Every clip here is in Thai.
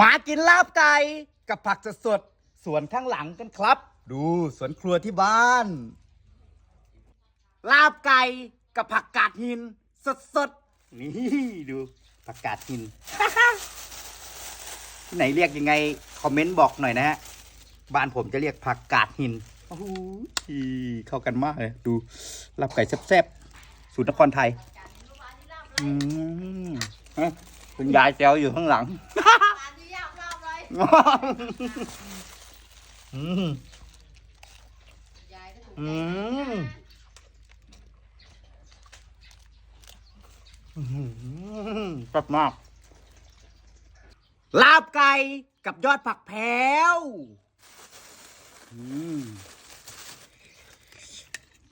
มากินลาบไก่กับผักสดๆสวนข้างหลังกันครับ ดูสวนครัวที่บ้าน ลาบไก่กับผักกาดหิน สดๆนี่ดูผักกาดหิน ที่ไหนเรียกยังไง คอมเมนต์บอกหน่อยนะฮะ บ้านผมจะเรียกผักกาดหินโอ้โหเข้ากันมากเลย ดูลาบไก่แซ่บๆสูตรนครไทยอืมฮะคุณยายแซวอยู่ข้างหลัง อันนี้ยากมากเลย อืมยายก็ถูกอืมอื้อหือแซ่บมากลาบไก่กับยอดผักแพรวอืม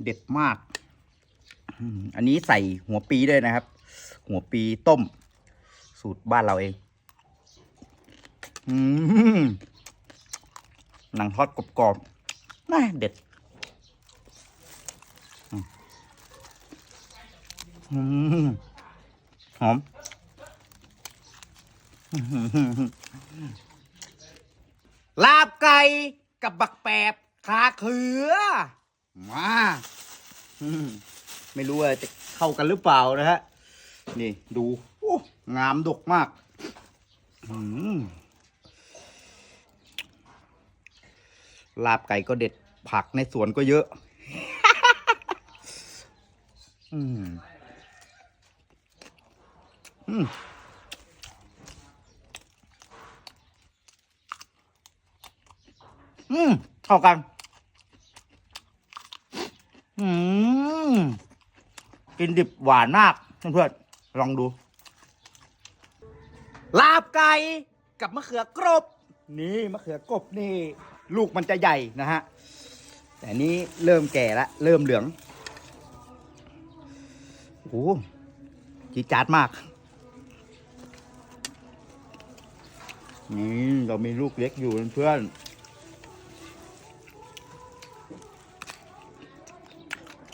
เด็ดมาก อันนี้ใส่หัวปีด้วยนะครับ หัวปีต้ม สูตรบ้านเราเอง อืมหนังทอดกรอบๆน่าเด็ด อืมหอมลาบไก่กับบักแปบขาเขือ มาไม่รู้ว่าจะเข้ากันหรือเปล่านะฮะ นี่ดู งามดกมาก อืม ลาบไก่ก็เด็ดผักในสวนก็เยอะ อืม อืมอืมเข้ากัน อืม กินดิบหวานมาก เพื่อนๆ ลองดู ลาบไก่ กับมะเขือกรบ นี่ มะเขือกรบนี่ ลูกมันจะใหญ่นะฮะ แต่นี้เริ่มแก่แล้วเริ่มเหลืองโอ้โหจีจาดมาก นี่เรามีลูกเล็กอยู่เพื่อน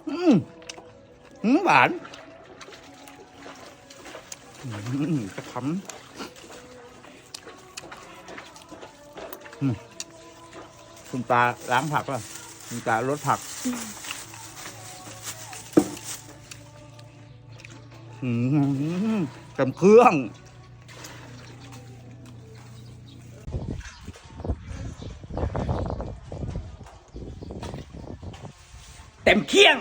อืมอืมหวานอืมกระทำอืม คุณตาล้างผักป่ะคุณตาลดผักอืมเต็มเครื่องเต็มเคียง